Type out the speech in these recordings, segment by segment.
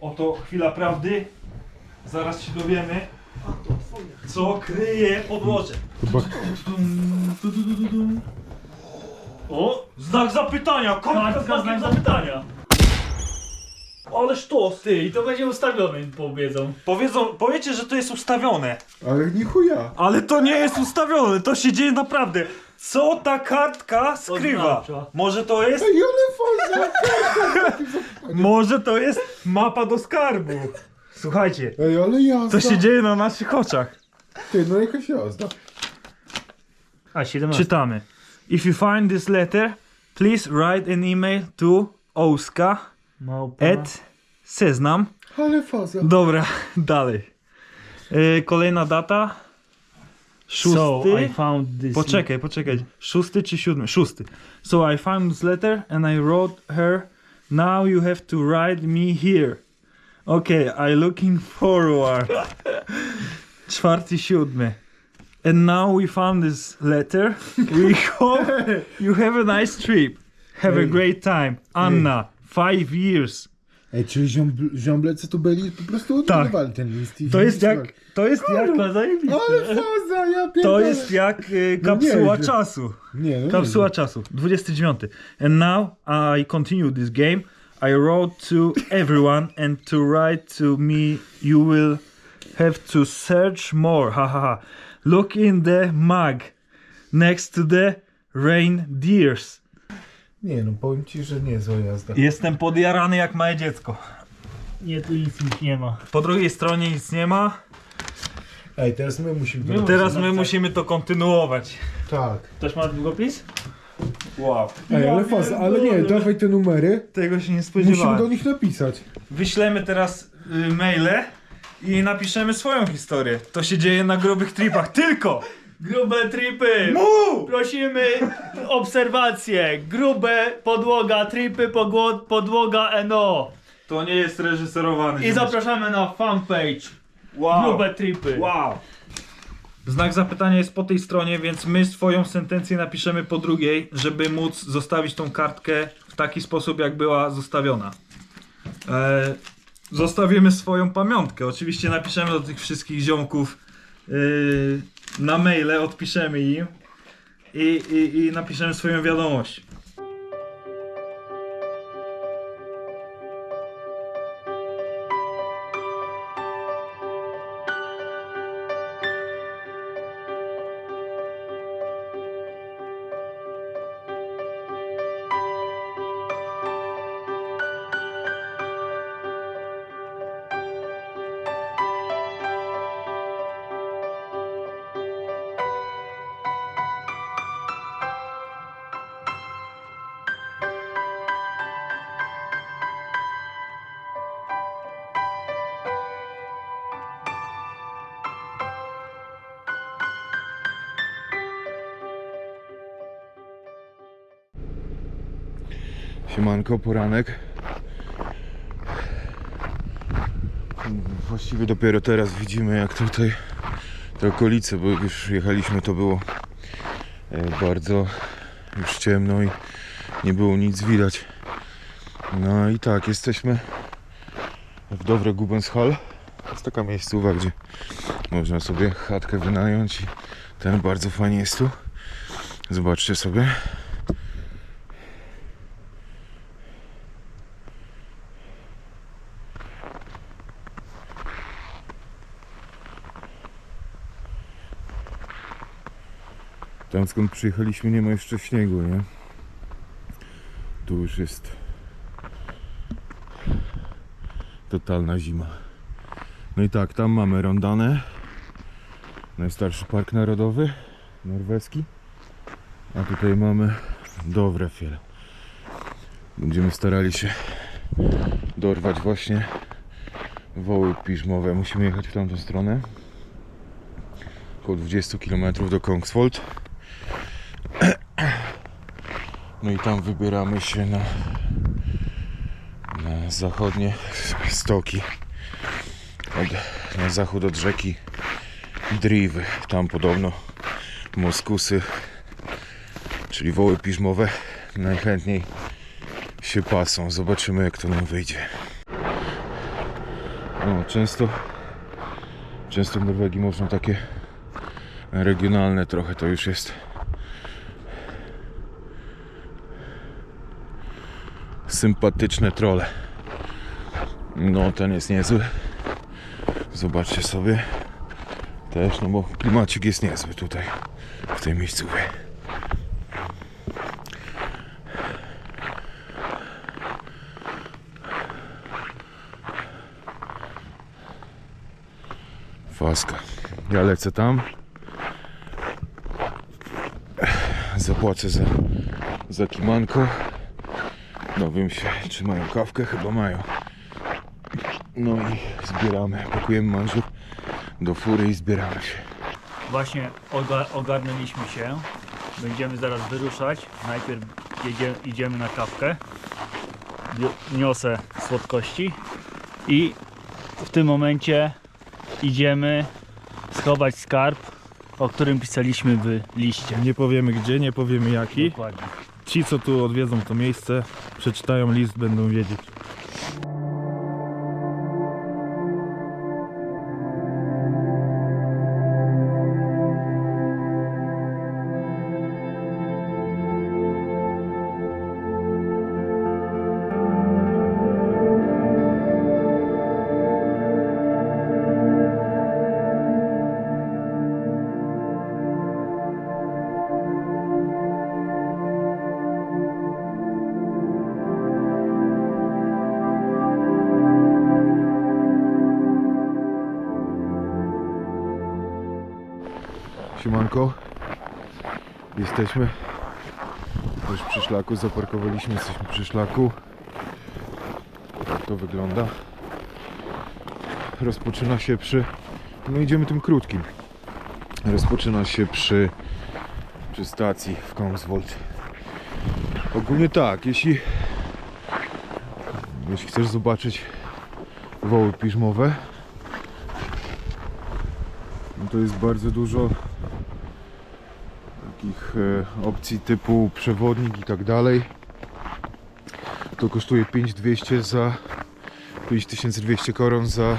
Oto chwila prawdy. Zaraz się dowiemy, co kryje podłoże. Chyba O, znak zapytania, kartka z znakiem zapytania. Ależ to, Ty, i to będzie ustawione, powiedzą. Powiedzą, powiecie, że to jest ustawione. Ale nie chuja. Ale to nie jest ustawione, to się dzieje naprawdę. Co ta kartka skrywa? Oznacza. Może to jest. Ej, ale faza! Może to jest mapa do skarbu. Słuchajcie, Ej, ale jazda. co się dzieje na naszych oczach? Ty, no jakaś jazda. A, 17. Czytamy. If you find this letter, please write an email to Ouska Małpa. at Seznam. Ale faza. Dobra, dalej. Yy, kolejna data. Szósty. So, I found this. Poczekaj, poczekaj. Szósty czy siódmy? Szósty. So I found this letter and I wrote her. Now you have to write me here. Okay, I looking forward. Czwarty, siódmy. And now we found this letter. We hope you have a nice trip. Have a great time. Anna, five years. Ej, czyli ziąb- ziąblecy tu byli po prostu Tak. odbywali ten list. i To jest jak. To jest jak. Kurwa, zajebiste. Ale faza, ja pierdolę. To jest jak y, kapsuła nieźle. czasu. Nie, no Kapsuła nie. czasu. 29. And now I continue this game. I wrote to everyone and to write to me you will have to search more. Ha ha ha. Look in the mug next to the reindeers. Nie, no powiem ci, że nie zła jazda. Jestem podjarany jak małe dziecko. Nie, tu nic, nic nie ma. Po drugiej stronie nic nie ma. Ej, teraz my musimy to. Teraz my tak. musimy to kontynuować. Tak. Ktoś ma długopis? Wow. Ej, ale faza, ale nie, dawaj te numery. Tego się nie Musimy spodziewałem. do nich napisać. Wyślemy teraz y, maile i napiszemy swoją historię. To się dzieje na grubych tripach. Tylko! Grube tripy! Mu! Prosimy obserwacje. Grube podłoga, tripy, pogło- podłoga NO. To nie jest reżyserowany. I zapraszamy na fanpage. wow. Grube tripy. Wow. Znak zapytania jest po tej stronie, więc my swoją sentencję napiszemy po drugiej, żeby móc zostawić tą kartkę w taki sposób, jak była zostawiona. E, zostawimy swoją pamiątkę. Oczywiście napiszemy do tych wszystkich ziomków y, na maile, odpiszemy im i, i, i napiszemy swoją wiadomość. Siemanko, poranek. Właściwie dopiero teraz widzimy jak tutaj te okolice, bo jak już jechaliśmy to było e, bardzo już ciemno i nie było nic widać. No i tak, jesteśmy w Dobre Gubenshall. To jest taka miejscowa, gdzie można sobie chatkę wynająć i ten bardzo fajnie jest tu. Zobaczcie sobie. Tam skąd przyjechaliśmy nie ma jeszcze śniegu, nie? Tu już jest totalna zima. No i tak, tam mamy Rondanę, najstarszy park narodowy norweski. A tutaj mamy Dovrefjell. Będziemy starali się dorwać właśnie woły piżmowe. Musimy jechać w tamtą stronę. Około 20 km do Kongsvold. No i tam wybieramy się na, na zachodnie stoki. Od, na zachód od rzeki Driwy. Tam podobno moskusy, czyli woły piżmowe, najchętniej się pasą. Zobaczymy jak to nam wyjdzie. No, często, często w Norwegii można takie regionalne trochę to już jest. Sympatyczne trole. No, ten jest niezły. Zobaczcie sobie. Też, no bo klimacik jest niezły tutaj, w tej miejscówie. Faska. Ja lecę tam. Zapłacę za, za kimanko. Dowiem się, czy mają kawkę. Chyba mają. No i zbieramy. Pakujemy manżur do fury i zbieramy się. Właśnie oga ogarnęliśmy się. Będziemy zaraz wyruszać. Najpierw jedzie idziemy na kawkę. Niosę słodkości. I w tym momencie idziemy schować skarb, o którym pisaliśmy w liście. Nie powiemy gdzie, nie powiemy jaki. Dokładnie. Ci, co tu odwiedzą to miejsce, przeczytają list, będą wiedzieć. Jesteśmy już przy szlaku, zaparkowaliśmy, jesteśmy przy szlaku. Tak to wygląda. Rozpoczyna się przy... No idziemy tym krótkim. Rozpoczyna się przy, przy stacji w Kongsvold. Ogólnie tak, jeśli jeśli chcesz zobaczyć woły piżmowe, no to jest bardzo dużo takich e, opcji typu przewodnik i tak dalej. To kosztuje 5200 za 5200 koron za,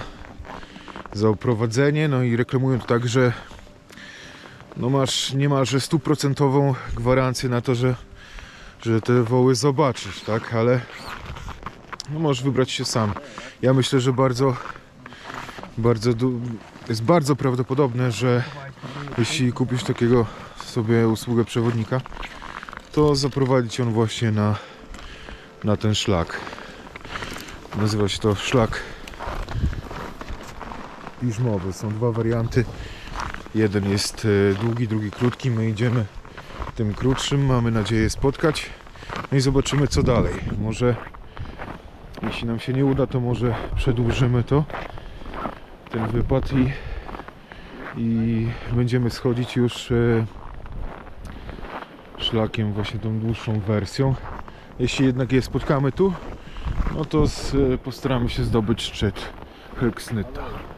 za oprowadzenie. No i reklamują to tak, że no masz niemalże stuprocentową gwarancję na to, że, że te woły zobaczysz, tak? Ale no możesz wybrać się sam. Ja myślę, że bardzo bardzo jest bardzo prawdopodobne, że jeśli kupisz takiego sobie usługę przewodnika, to zaprowadzi cię on właśnie na, na ten szlak. Nazywa się to szlak piżmowy. Są dwa warianty. Jeden jest e, długi, drugi krótki. My idziemy tym krótszym. Mamy nadzieję spotkać. No i zobaczymy co dalej. Może jeśli nam się nie uda, to może przedłużymy to ten wypad i, i będziemy schodzić już e, szlakiem właśnie tą dłuższą wersją. Jeśli jednak je spotkamy tu, no to z, e, postaramy się zdobyć szczyt Högsnytta.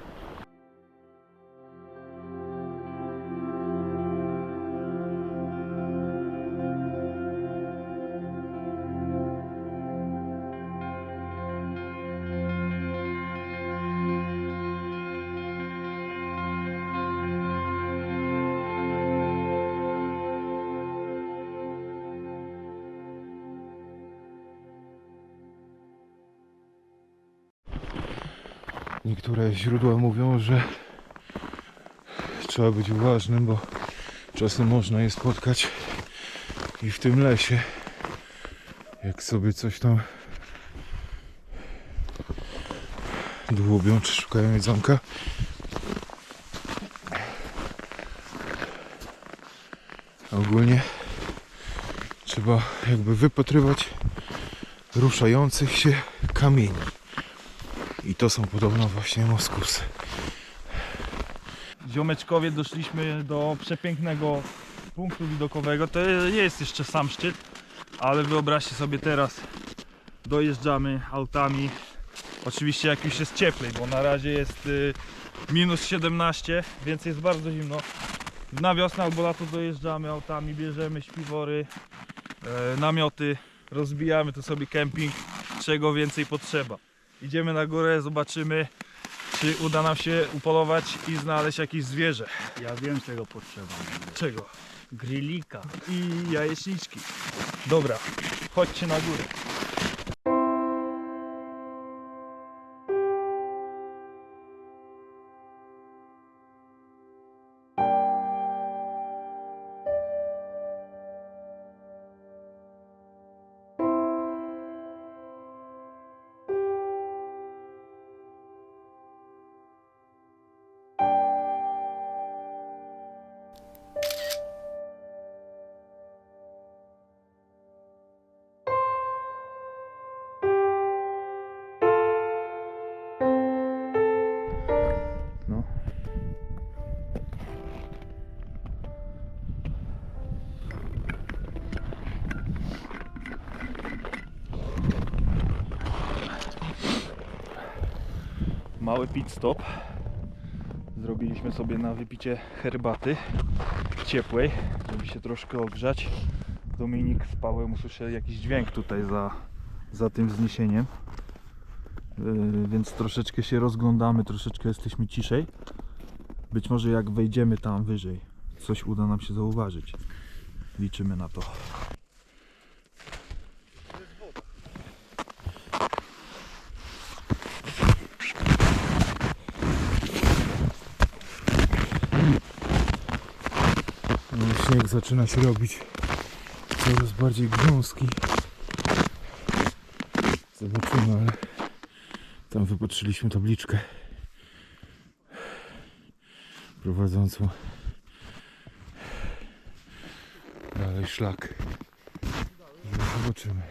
Niektóre źródła mówią, że trzeba być uważnym, bo czasem można je spotkać i w tym lesie. Jak sobie coś tam dłubią czy szukają jedzonka. Ogólnie trzeba jakby wypatrywać ruszających się kamieni. I to są podobno właśnie moskusy. Ziomeczkowie doszliśmy do przepięknego punktu widokowego. To jest jeszcze sam szczyt, ale wyobraźcie sobie teraz dojeżdżamy autami. Oczywiście jak już jest cieplej, bo na razie jest y, minus 17, więc jest bardzo zimno. Na wiosnę albo lato dojeżdżamy autami, bierzemy śpiwory, e, namioty, rozbijamy tu sobie kemping, czego więcej potrzeba. Idziemy na górę, zobaczymy czy uda nam się upolować i znaleźć jakieś zwierzę. Ja wiem czego potrzeba. Czego? Grillika. I jajeczniczki. Dobra, chodźcie na górę. Mały pit stop. Zrobiliśmy sobie na wypicie herbaty ciepłej, żeby się troszkę ogrzać. Dominik z Pawłem usłyszeli jakiś dźwięk tutaj za, za tym wzniesieniem. Yy, więc troszeczkę się rozglądamy, troszeczkę jesteśmy ciszej. Być może jak wejdziemy tam wyżej, coś uda nam się zauważyć. Liczymy na to. No, śnieg zaczyna się robić coraz bardziej grząski. Zobaczymy, ale tam wypatrzyliśmy tabliczkę prowadzącą dalej szlak. Zobaczymy.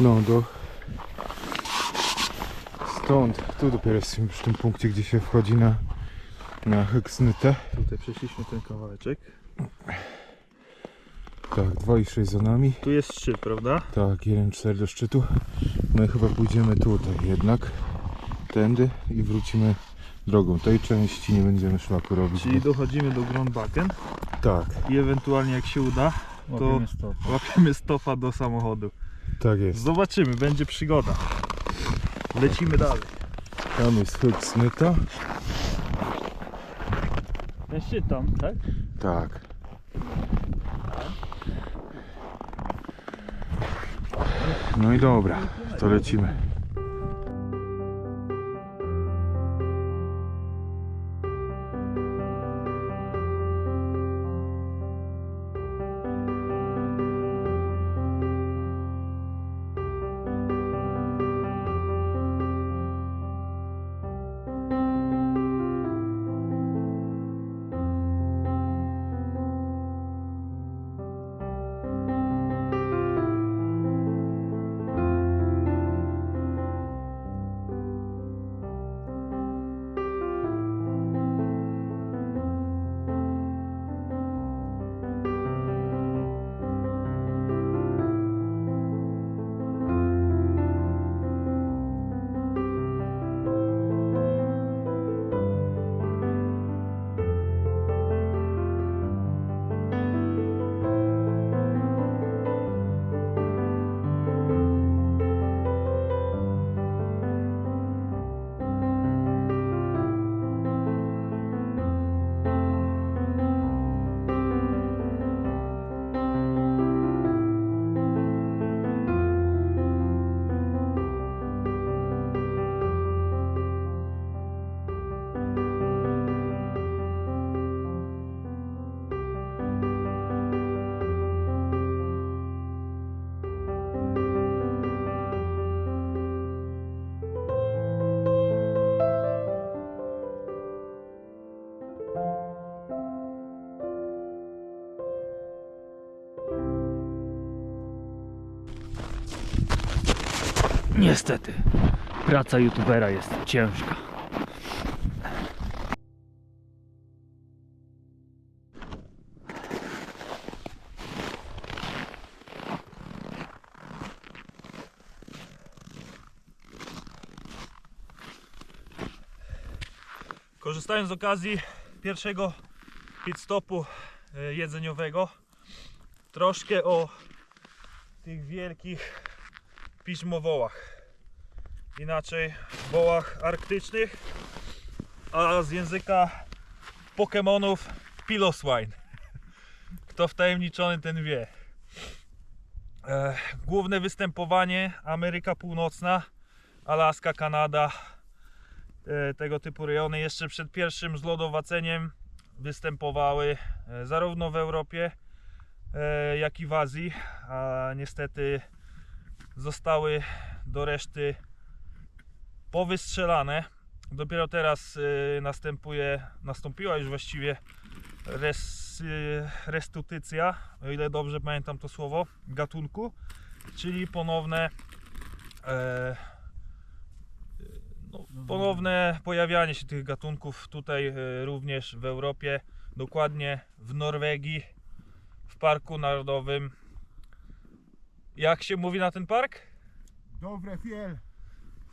No do stąd, tu dopiero jesteśmy przy tym punkcie, gdzie się wchodzi na, na Heksnytę. Tutaj przeszliśmy ten kawałeczek. Tak, 2,6 za nami. Tu jest szczyt, prawda? Tak, 1,4 do szczytu. My chyba pójdziemy tutaj jednak, tędy i wrócimy drogą. Tej części nie będziemy szlaku robić. Czyli bo- dochodzimy do Grundbaken Tak, i ewentualnie jak się uda, Łapiemy stop. łapiemy stopa do samochodu. Tak jest. Zobaczymy, będzie przygoda. Lecimy dalej. Tam jest Heksnyta. Ten szczyt tam, tak? Tak. No i dobra, to lecimy. Niestety, praca youtubera jest ciężka. Korzystając z okazji pierwszego pit stopu e, jedzeniowego, troszkę o tych wielkich piżmowołach. Inaczej wołach arktycznych, a z języka Pokemonów Piloswine. Kto wtajemniczony, ten wie. E, główne występowanie Ameryka Północna, Alaska, Kanada, e, tego typu rejony jeszcze przed pierwszym zlodowaceniem występowały e, zarówno w Europie, jak i w Azji, a niestety zostały do reszty powystrzelane. Dopiero teraz e, następuje, nastąpiła już właściwie res, e, restytucja, o ile dobrze pamiętam to słowo, gatunku, czyli ponowne e, no, ponowne pojawianie się tych gatunków tutaj e, również w Europie, dokładnie w Norwegii, w Parku Narodowym. Jak się mówi na ten park? Dobre fiel.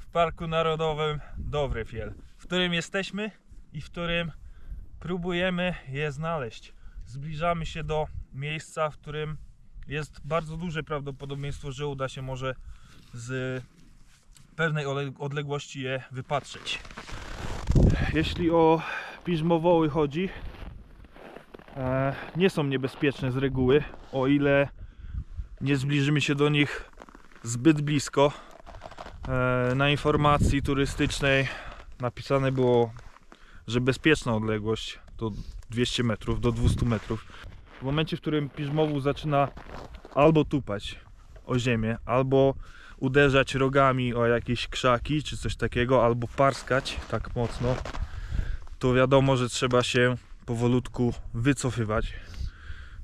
W Parku Narodowym Dovrefjell, w którym jesteśmy i w którym próbujemy je znaleźć. Zbliżamy się do miejsca, w którym jest bardzo duże prawdopodobieństwo, że uda się może z pewnej odległości je wypatrzeć. Jeśli o piżmowoły chodzi, e, nie są niebezpieczne z reguły, o ile nie zbliżymy się do nich zbyt blisko. E, Na informacji turystycznej napisane było, że bezpieczna odległość to 200 metrów do 200 metrów. W momencie, w którym piżmowu zaczyna albo tupać o ziemię, albo uderzać rogami o jakieś krzaki czy coś takiego, albo parskać tak mocno, to wiadomo, że trzeba się powolutku wycofywać.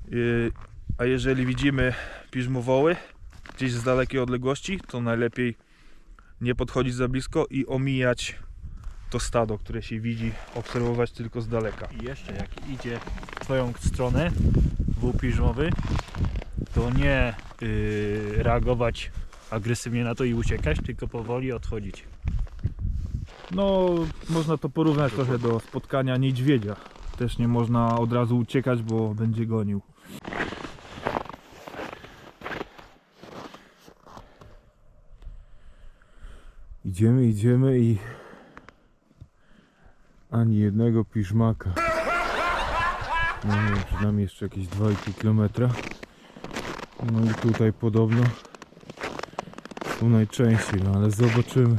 Yy, A jeżeli widzimy piżmowoły gdzieś z dalekiej odległości, to najlepiej nie podchodzić za blisko i omijać to stado, które się widzi, obserwować tylko z daleka. I jeszcze jak idzie w twoją stronę wół piżmowy, to nie yy, reagować agresywnie na to i uciekać, tylko powoli odchodzić. No, można to porównać trochę do spotkania niedźwiedzia. Też nie można od razu uciekać, bo będzie gonił. Idziemy, idziemy i ani jednego piżmaka. No przed nami jeszcze jakieś 2,5 km. No i tutaj podobno są najczęściej, no ale zobaczymy.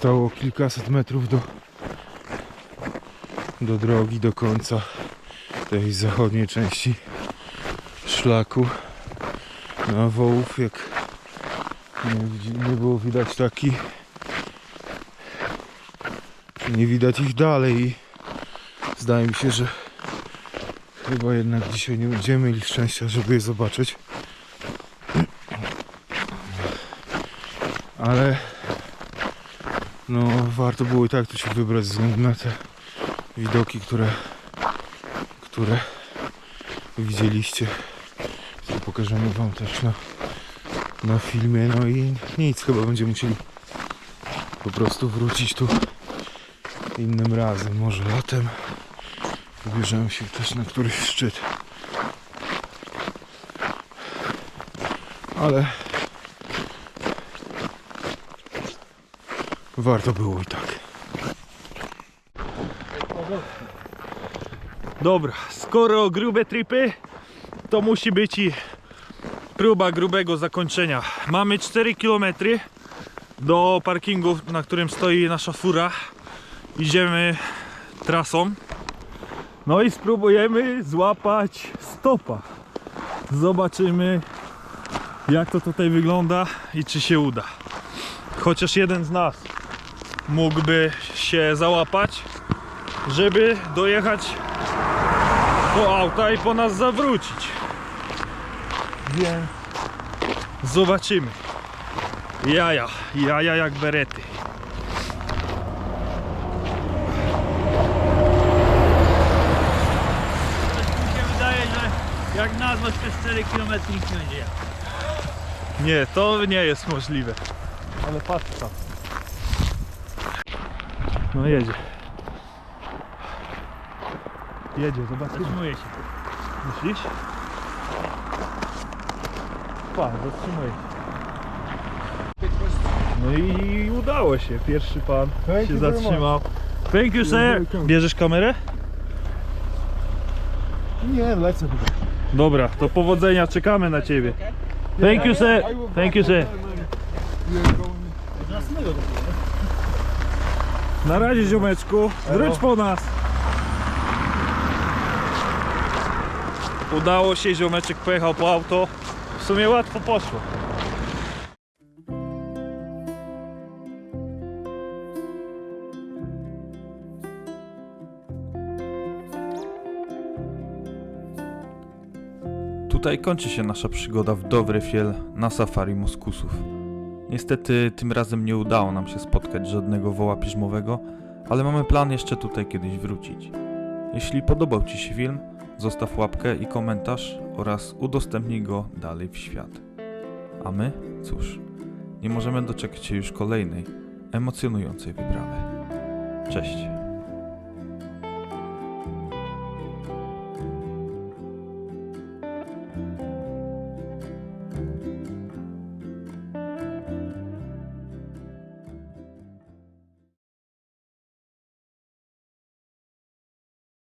Zostało kilkaset metrów do, do drogi, do końca tej zachodniej części szlaku. Na wołów, jak nie, nie było widać taki nie widać ich dalej. I zdaje mi się, że chyba jednak dzisiaj nie będziemy mieli szczęścia, żeby je zobaczyć. Ale no warto było i tak tu się wybrać ze względu na te widoki, które które widzieliście. To pokażemy wam też na, na filmie. No i nic, chyba będziemy musieli po prostu wrócić tu innym razem, może latem wybierzemy się też na któryś szczyt. Ale warto było i tak Dobra, skoro grube tripy, to musi być i próba grubego zakończenia. Mamy 4 km do parkingu, na którym stoi nasza fura. Idziemy trasą. No i spróbujemy złapać stopa. Zobaczymy jak to tutaj wygląda i czy się uda. Chociaż jeden z nas mógłby się załapać, żeby dojechać po auta i po nas zawrócić. Więc zobaczymy. Jaja, jaja jak berety. Mi się wydaje, że jak nazwać te 4 km nikt nie będzie. Nie, to nie jest możliwe. Ale patrz tam. No jedzie. Jedzie, zobaczymy. Zatrzymuje się. Myślisz? Pa, zatrzymuje się. No i udało się. Pierwszy pan się zatrzymał. Thank you, sir. Bierzesz kamerę? nie, lecę chyba Dobra, to powodzenia, czekamy na ciebie. Thank you, sir. Thank you, sir. Na razie, ziomeczku. Wróć po nas. Udało się, ziomeczek pojechał po auto. W sumie łatwo poszło. Tutaj kończy się nasza przygoda w Dovrefiel na safari Moskusów. Niestety tym razem nie udało nam się spotkać żadnego woła piżmowego, ale mamy plan jeszcze tutaj kiedyś wrócić. Jeśli podobał Ci się film, zostaw łapkę i komentarz oraz udostępnij go dalej w świat. A my, cóż, nie możemy doczekać się już kolejnej, emocjonującej wyprawy. Cześć!